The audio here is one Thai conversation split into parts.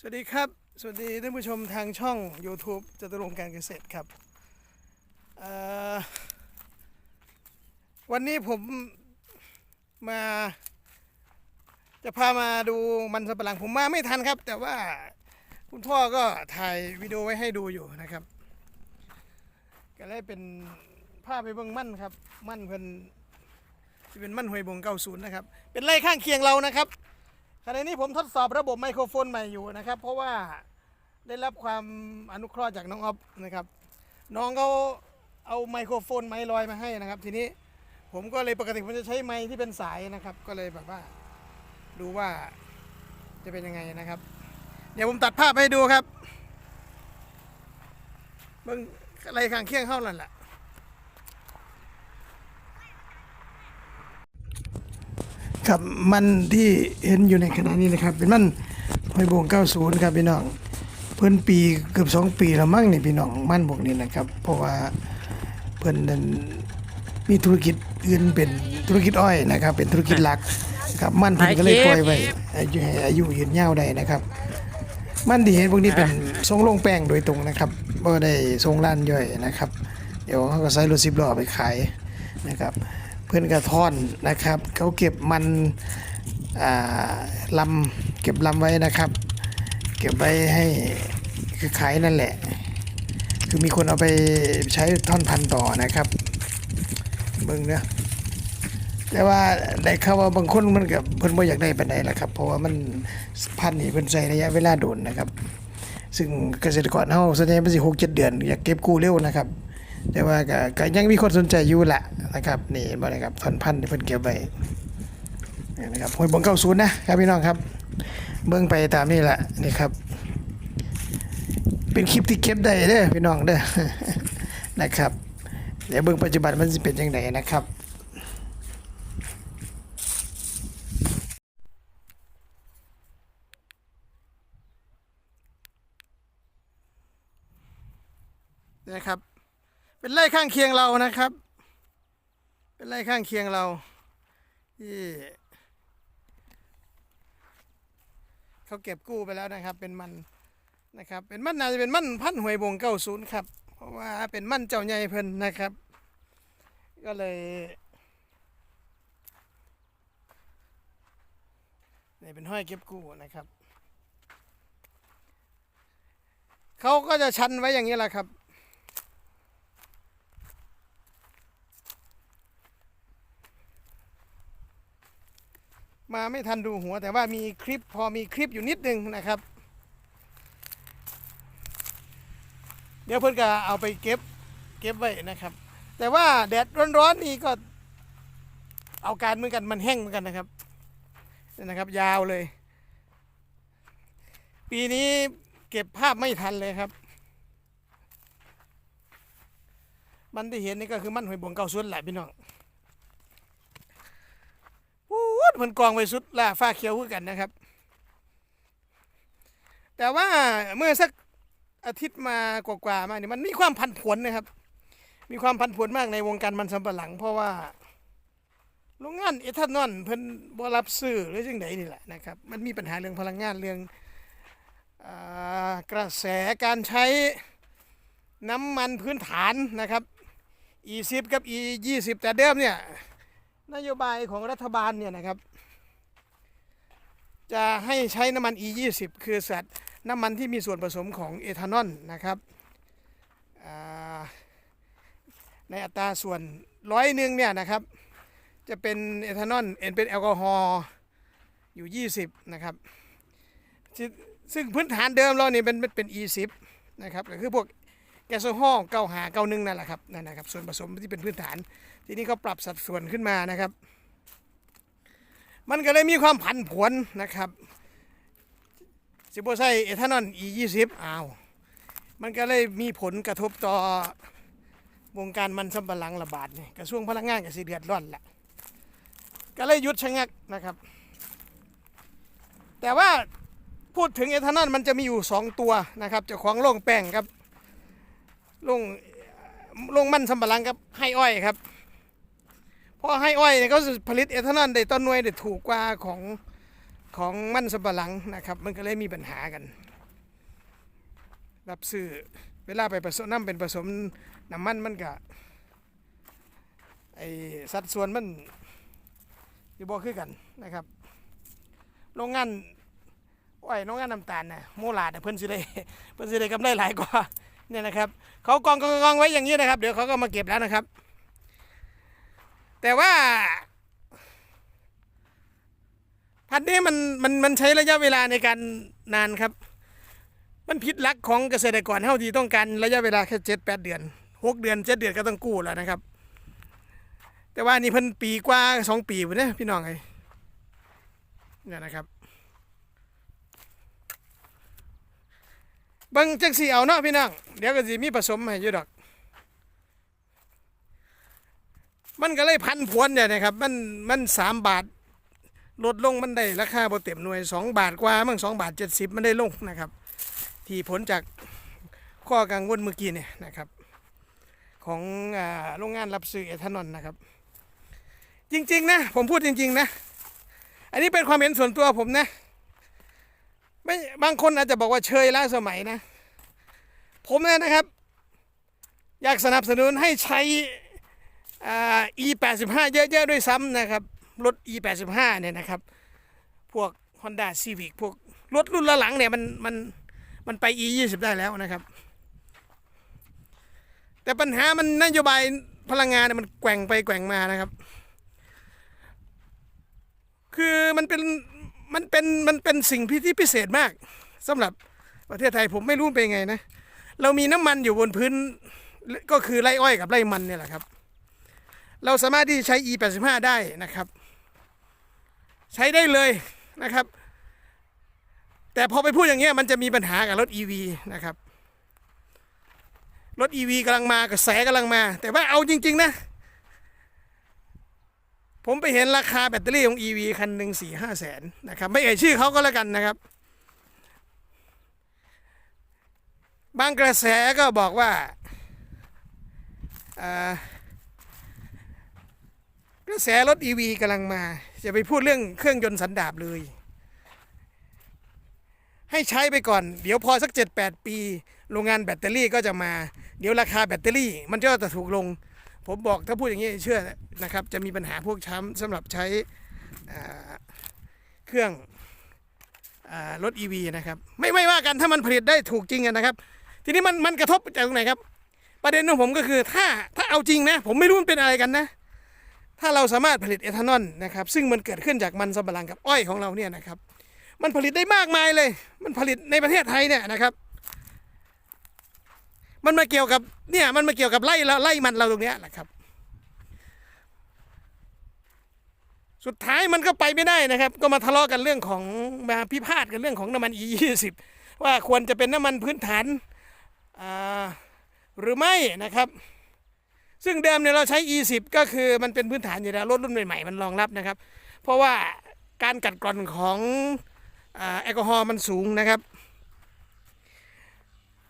สวัสดีครับ สวัสดีท่านผู้ชมทางช่อง YouTube จตุรงการเกษตรครับ วันนี้ผมมา จะพามาดูมันสำปะหลังผมมาไม่ทันครับ แต่ว่าคุณพ่อก็ถ่ายวิดีโอไว้ให้ดูอยู่นะครับ ก็เลยเป็นภาพไปเบิ่งมั่นครับ มั่นเพิ่นที่เป็นมั่นหวยบงเก้าศูนย์นะครับ เป็นไร่ข้างเคียงเรานะครับ ขณะนี้ผมทดสอบระบบไมโครโฟนใหม่อยู่นะครับ เพราะว่าได้รับความอนุเคราะห์จากน้องอ๊อฟนะครับ น้องเขาเอาไมโครโฟนไม้ลอยมาให้นะครับ ทีนี้ผมก็เลยปกติผมจะใช้ไม้ที่เป็นสายนะครับ ก็เลยแบบว่าดูว่าจะเป็นยังไงนะครับ เดี๋ยวผมตัดภาพให้ดูครับเบิ่งอะไรข้างเคียงเข้านั่นแหละ ครับมันที่เห็นอยู่ในขณะนี้นะครับ เป็นมันหอยโบง90 ครับพี่น้อง เพิ่นปีเกือบ 2 ปีแล้วมั้งนี่พี่น้องมันพวกนี้นะครับ เพราะว่าเพิ่นนั้นมีธุรกิจอื่นเป็นธุรกิจอ้อยนะครับ เป็นธุรกิจหลักครับมันเพิ่นก็เลยปล่อยไว้อายุให้อายุยืนยาวได้นะครับ มันที่เห็นพวกนี้เป็นทรงลงแป้งโดยตรงนะครับบ่ได้ทรงร้านย่อยนะครับ เดี๋ยวเขาก็ใส่รถสิบล้อไปขายนะครับ เพื่อนกระท่อนนะครับเขาเก็บมันลำเก็บลำไว้นะครับ เก็บไว้ให้คือขายนั่นแหละ คือมีคนเอาไปใช้ท่อนพันต่อนะครับเบิ่งเนาะแต่ว่าได้ข่าวว่าบางคนมันกับเพิ่นบ่อยากได้ปานใดล่ะครับ เพราะว่ามันพันนี่เพิ่นใช้ระยะเวลาโดนนะครับ ซึ่งเกษตรกรเฮาส่วนใหญ่มันสิ6 7เดือน อยากเก็บกู้เร็วนะครับ แต่ว่าก็ก็ยังมีคนสนใจอยู่แหละนะครับนี่บ่ได้ครับทอนพันธุ์ที่เพิ่นเก็บไว้นะครับหวยบงเก้าศูนย์นะครับพี่น้องครับ เบิ่งไปตามนี่แหละนี่ครับ เป็นคลิปที่เก็บได้เด้อพี่น้องเด้อนะครับเดี๋ยวเบิ่งปัจจุบันมันสิเป็นยังไงนะครับนะครับ เป็นไร่ข้างเคียงเรานะครับ เป็นไร่ข้างเคียงเราที่เขาเก็บกู้ไปแล้วนะครับ เป็นมันนะครับ เป็นมันน่าจะเป็นมันพันหวยบงเก้าศูนย์ครับ เพราะว่าเป็นมันเจ้าใหญ่เพิ่นนะครับ ก็เลยนี่เป็นห้อยเก็บกู้นะครับ เขาก็จะชันไว้อย่างนี้แหละครับ มาไม่ทันดูหัวแต่ว่ามีคลิปพอมีคลิปอยู่นิดนึงนะครับ เดี๋ยวเพื่อนก็เอาไปเก็บเก็บไว้นะครับ แต่ว่าแดดร้อนๆนี่ก็เอาการเหมือนกันมันแห้งเหมือนกันนะครับนะครับ ยาวเลย ปีนี้เก็บภาพไม่ทันเลยครับ มันที่เห็นนี่ก็คือมันหอยบวงเกาส่วนแหละพี่น้อง พูด มันกองไปสุดล่าฟ้าเขียวคือกันนะครับ แต่ว่าเมื่อสักอาทิตย์มากว่าๆมาเนี่ยมันมีความพันผวนนะครับ มีความพันผวนมากในวงการมันสำปะหลัง เพราะว่าโรงงานเอทานอลเพิ่นบ่รับซื้อหรือจังไดนี่แหละนะครับ มันมีปัญหาเรื่องพลังงานเรื่องอกระแสการใช้น้ำมันพื้นฐานนะครับ E10 กับ E20 แต่เดิมเนี่ย นโยบายของรัฐบาลเนี่ยนะครับ จะให้ใช้น้ำมัน E20 คือสัตว์น้ำมันที่มีส่วนผสมของเอทานอลนะครับในอัตราส่วนร้อยหนึ่งเนี่ยนะครับ จะเป็นเอทานอลเอ็นเป็นแอลกอฮอล์อยู่ 20 นะครับ ซึ่งซึ่งพื้นฐานเดิมเราเนี่ยเป็นเป็น E10 นะครับก็คือพวก แก๊สโซฮอล์เก้าหาเก้าหนึ่งนั่นแหละครับนั่นนะครับส่วนผสมที่เป็นพื้นฐาน ทีนี้เขาปรับสัดส่วนขึ้นมานะครับ มันก็เลยมีความผันผวนนะครับสิบโบไซเอทานอล E ยี่สิบอ้าวมันก็เลยมีผลกระทบต่อวงการมันสำปะหลังระบาดกระทรวงพลังงานก็สิเดือดร้อนแหละก็เลยหยุดชะงักนะครับ แต่ว่าพูดถึงเอทานอลมันจะมีอยู่สองตัวนะครับเจ้าของโรงแป้งครับ โรงโรงมันสำปะหลังครับให้อ้อยครับเพราะให้อ้อยเนี่ยเขาผลิตเอทานอลได้ต้นหน่วยได้ถูกกว่าของของมันสำปะหลังนะครับ มันก็เลยมีปัญหากัน รับซื้อเวลาไปผสมน้ำเป็นผสมน้ำมันมันก็ไอสัดส่วนมันอยู่บ่คือกันนะครับโรงงานอ้อยโรงงานน้ำตาลนะโมลาดเพิ่นสิได้เพิ่นสิได้กำไรหลายกว่า เนี่ยนะครับเขากองกองกองไว้อย่างนี้นะครับ เดี๋ยวเขาก็มาเก็บแล้วนะครับ แต่ว่า พันธุ์นี้มันมันมันใช้ระยะเวลาในการนานครับ มันผิดหลักของเกษตรกรเท่าที่ต้องการระยะเวลาแค่เจ็ดแปดเดือนหกเดือนเจ็ดเดือนก็ต้องกู้แล้วนะครับ แต่ว่านี่เพิ่นปีกว่าสองปีพุ่นเนี่ยพี่น้องไอ้เนี่ยนะครับ เบิ่งจังสีเอาเนาะพี่น้องเดี๋ยวก็สิมีผสมให้อยู่ดอก มันก็เลยพันผวนเนี่ยนะครับ มันมันสามบาทลดลงมันได้ราคาบ่เต็มหน่วย2บาทกว่ามั่ง2บาท70มันได้ลงนะครับ ที่ผลจากข้อกังวลเมื่อกี้เนี่ยนะครับ ของโรงงานรับซื้อเอทานอลนะครับ จริง ๆ นะ ผมพูดจริง ๆ นะ อันนี้เป็นความเห็นส่วนตัวผมนะ ไม่บางคนอาจจะบอกว่าเชยล้าสมัยนะ ผมเนี่ยนะครับ อยากสนับสนุนให้ใช้อ่า E85 เยอะๆด้วยซ้ำนะครับ รถ E85 เนี่ยนะครับ พวก Honda Civic พวกรถรุ่นละหลังเนี่ยมันมันมันไป E20 ได้แล้วนะครับ แต่ปัญหามันนโยบายพลังงานเนี่ยมันแกว่งไปแกว่งมานะครับ คือมันเป็น มันเป็นมันเป็นสิ่งที่พิเศษมากสำหรับประเทศไทยผมไม่รู้เป็นไงนะ เรามีน้ำมันอยู่บนพื้นก็คือไรอ้อยกับไรมันเนี่ยแหละครับ เราสามารถที่จะใช้ E85 ได้นะครับ ใช้ได้เลยนะครับ แต่พอไปพูดอย่างเงี้ยมันจะมีปัญหากับรถ EV นะครับรถ EV กำลังมากระแสกำลังมา แต่ว่าเอาจริง ๆ นะ ผมไปเห็นราคาแบตเตอรี่ของ EV คันหนึ่งสี่ห้าแสนนะครับ ไม่เอ่ยชื่อเขาก็แล้วกันนะครับ บางกระแสก็บอกว่าากระแสรถ EV กำลังมา จะไปพูดเรื่องเครื่องยนต์สันดาปเลย ให้ใช้ไปก่อน เดี๋ยวพอสัก 7-8 ปี โรงงานแบตเตอรี่ก็จะมา เดี๋ยวราคาแบตเตอรี่มันก็จะถูกลง ผมบอกถ้าพูดอย่างนี้เชื่อนะครับ จะมีปัญหาพวกช้ำสำหรับใช้เครื่องอรถ EV นะครับ ไม่ไม่ว่ากันถ้ามันผลิตได้ถูกจริงนะครับ ทีนี้มันมันกระทบจากตรงไหนครับ ประเด็นของผมก็คือถ้าถ้าเอาจริงนะ ผมไม่รู้มันเป็นอะไรกันนะ ถ้าเราสามารถผลิตเอทานอลนะครับ ซึ่งมันเกิดขึ้นจากมันสำปะหลังกับอ้อยของเราเนี่ยนะครับ มันผลิตได้มากมายเลย มันผลิตในประเทศไทยเนี่ยนะครับ มันมาเกี่ยวกับเนี่ยมันมาเกี่ยวกับไล่ละไล่มันเราตรงเนี้ยแหละครับ สุดท้ายมันก็ไปไม่ได้นะครับ ก็มาทะเลาะกันเรื่องของมาพิพาทกันเรื่องของน้ำมัน E20 ว่าควรจะเป็นน้ำมันพื้นฐานอ่าหรือไม่นะครับ ซึ่งเดิมเนี่ยเราใช้ E10 ก็คือมันเป็นพื้นฐานอยู่แล้วรถรุ่นใหม่ๆมันรองรับนะครับ เพราะว่าการกัดกร่อนของอาแอลกอฮอล์มันสูงนะครับ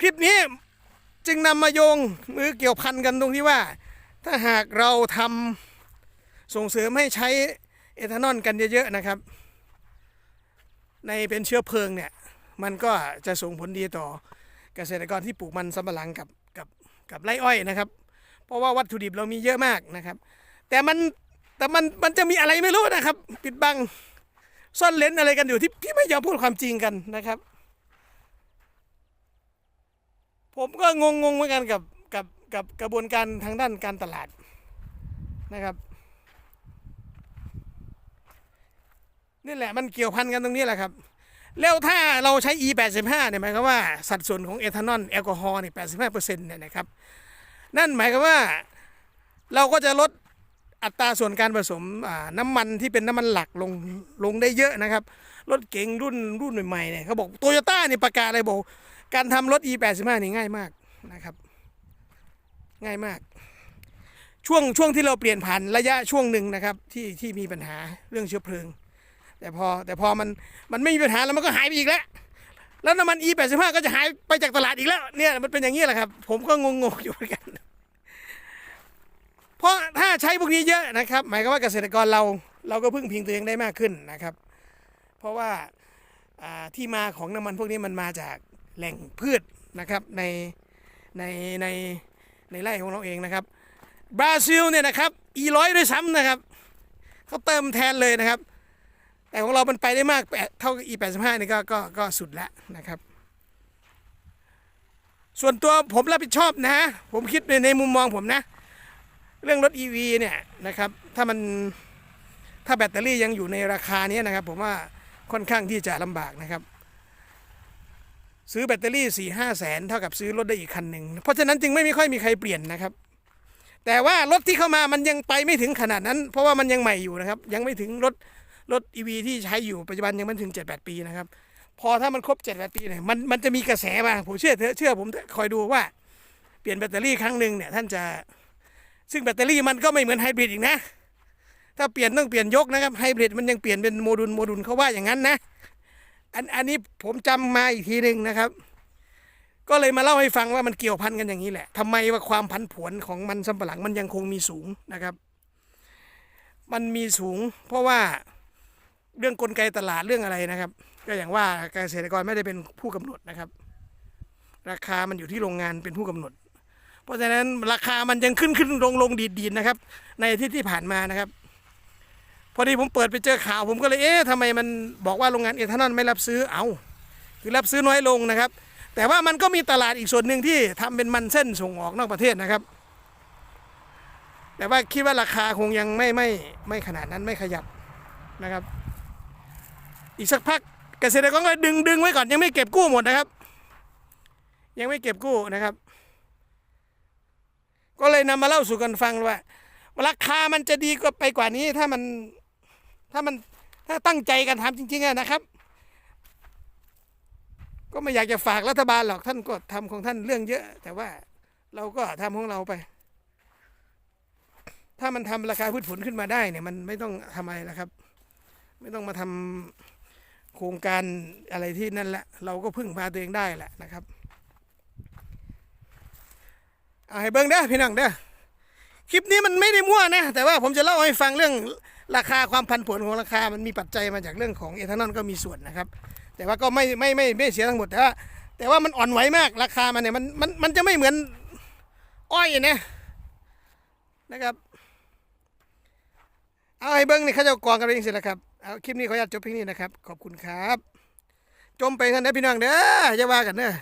คลิปนี้ จึงนำมาโยงหรือเกี่ยวพันกันตรงที่ว่า ถ้าหากเราทำส่งเสริมให้ใช้เอทานอลกันเยอะๆนะครับ ในเป็นเชื้อเพลิงเนี่ยมันก็จะส่งผลดีต่อเกษตรกรที่ปลูกมันสำปะหลังกับกับกับไรอ้อยนะครับ เพราะว่าวัตถุดิบเรามีเยอะมากนะครับ แต่มันแต่มันมันจะมีอะไรไม่รู้นะครับ ปิดบังซ่อนเลนอะไรกันอยู่ที่ที่ไม่ยอมพูดความจริงกันนะครับ ผมก็งงงๆเหมือนกันกับกับกับกระบวนการทางด้านการตลาดนะครับนี่แหละมันเกี่ยวพันกันตรงนี้แหละครับ แล้วถ้าเราใช้ E85 เนี่ยหมายความว่าสัดส่วนของเอทานอลแอลกอฮอล์เนี่ย85%เนี่ยนะครับนั่นหมายความว่าเราก็จะลดอัตราส่วนการผสมน้ำมันที่เป็นน้ำมันหลักลงลงได้เยอะนะครับรถเก๋งรุ่นรุ่นใหม่ๆเนี่ยเขาบอกโตโยต้าเนี่ยประกาศอะไรบอก การทำรถ E85 นี่ง่ายมากนะครับ ง่ายมาก ช่วงช่วงที่เราเปลี่ยนผ่านระยะช่วงหนึ่งนะครับ ที่ที่มีปัญหาเรื่องเชื้อเพลิง แต่พอแต่พอมันมันไม่มีปัญหาแล้วมันก็หายไปอีกแล้วแล้วน้ำมัน E85 ก็จะหายไปจากตลาดอีกแล้วเนี่ยมันเป็นอย่างนี้แหละครับ ผมก็งงๆอยู่เหมือนกัน เพราะถ้าใช้พวกนี้เยอะนะครับ หมายความว่าเกษตรกรเราเราก็พึ่งพิงตัวเองได้มากขึ้นนะครับ เพราะว่าอ่าที่มาของน้ำมันพวกนี้มันมาจาก แหล่งพืชนะครับในในในในไร่ของเราเองนะครับบราซิลเนี่ยนะครับ e ร้อยด้วยซ้ำนะครับเขาเติมแทนเลยนะครับ แต่ของเรา มันไปได้มากแปดเท่ากับ e แปดสิบห้านี่ก็ก็ก็สุดแล้วนะครับ ส่วนตัวผมรับผิดชอบนะ ผมคิดในในมุมมองผมนะ เรื่องรถ EV เนี่ยนะครับ ถ้ามันถ้าแบตเตอรี่ยังอยู่ในราคานี้นะครับ ผมว่าค่อนข้างที่จะลำบากนะครับ ซื้อแบตเตอรี่4ี่ห้าแสนเท่ากับซื้อรถได้อีกคันหนึ่งเพราะฉะนั้นจึงไม่มีค่อยมีใครเปลี่ยนนะครับ แต่ว่ารถที่เข้ามามันยังไปไม่ถึงขนาดนั้น เพราะว่ามันยังใหม่อยู่นะครับ ยังไม่ถึงรถรถ EV ที่ใช้อยู่ปัจจุบันยังไม่ถึง 7-8 ปีนะครับ พอถ้ามันครบ 7-8 ปีเนี่ยมันมันจะมีกระแสมาผมเชื่อเถอะเชื่อผมคอยดูว่าเปลี่ยนแบตเตอรี่ครั้งหนึ่งเนี่ยท่านจะซึ่งแบตเตอรี่มันก็ไม่เหมือนไฮบริดอีกนะ ถ้าเปลี่ยนต้องเปลี่ยนยกนะครับไฮบริดมันยังเปลี่ยนเป็นโมดูลโมดูลเขาว่าอย่างนั้นนะ อันอันนี้ผมจำมาอีกทีหนึ่งนะครับ ก็เลยมาเล่าให้ฟังว่ามันเกี่ยวพันกันอย่างนี้แหละทำไมว่าความผันผวนของมันสำปะหลังมันยังคงมีสูงนะครับ มันมีสูง เพราะว่าเรื่องกลไกตลาดเรื่องอะไรนะครับ ก็อย่างว่าเกษตรกรไม่ได้เป็นผู้กำหนดนะครับ ราคามันอยู่ที่โรงงานเป็นผู้กำหนด เพราะฉะนั้นราคามันยังขึ้นขึ้นลงลงดีดดีนะครับ ในทิตย์ที่ผ่านมานะครับ พอดีผมเปิดไปเจอข่าวผมก็เลยเอ๊ะทำไมมันบอกว่าโรงงานเอทานอลไม่รับซื้อเอาคือรับซื้อน้อยลงนะครับ แต่ว่ามันก็มีตลาดอีกส่วนหนึ่งที่ทำเป็นมันเส้นส่งออกนอกประเทศนะครับ แต่ว่าคิดว่าราคาคงยังไม่ไม่ไม่ขนาดนั้นไม่ขยับนะครับ อีกสักพักเกษตรกรก็ดึงดึงไว้ก่อนยังไม่เก็บกู้หมดนะครับ ยังไม่เก็บกู้นะครับ ก็เลยนำมาเล่าสู่กันฟังว่าราคามันจะดีกว่าไปกว่านี้ถ้ามัน ถ้ามันถ้าตั้งใจกันทำจริงๆนะครับ ก็ไม่อยากจะฝากรัฐบาลหรอกท่านก็ทำของท่านเรื่องเยอะ แต่ว่าเราก็ทำของเราไป ถ้ามันทำราคาพืชผลขึ้นมาได้เนี่ย มันไม่ต้องทำอะไรนะครับ ไม่ต้องมาทำโครงการอะไรที่นั่นแหละ เราก็พึ่งพาตัวเองได้แหละนะครับเอาให้เบิ้งเด้อพี่น้องเด้อคลิปนี้มันไม่ได้มั่วนะ แต่ว่าผมจะเล่าให้ฟังเรื่อง ราคาความพันผวนของราคามันมีปัจจัยมาจากเรื่องของเอทานอลก็มีส่วนนะครับ แต่ว่าก็ไม่ไม่ไม่ไม่เสียทั้งหมดแต่ว่าแต่ว่ามันอ่อนไหวมากราคามันเนี่ยมันมันมันจะไม่เหมือนอ้อยนะนะครับเอาให้เบิ้งนี่เขาจะกองกันเองเสร็จแล้วครับเอาคลิปนี้ขออนุญาตจบเพียงนี้นะครับ ขอบคุณครับ จมไปกันนะพี่น้องเด้ออย่าว่ากันเด้อ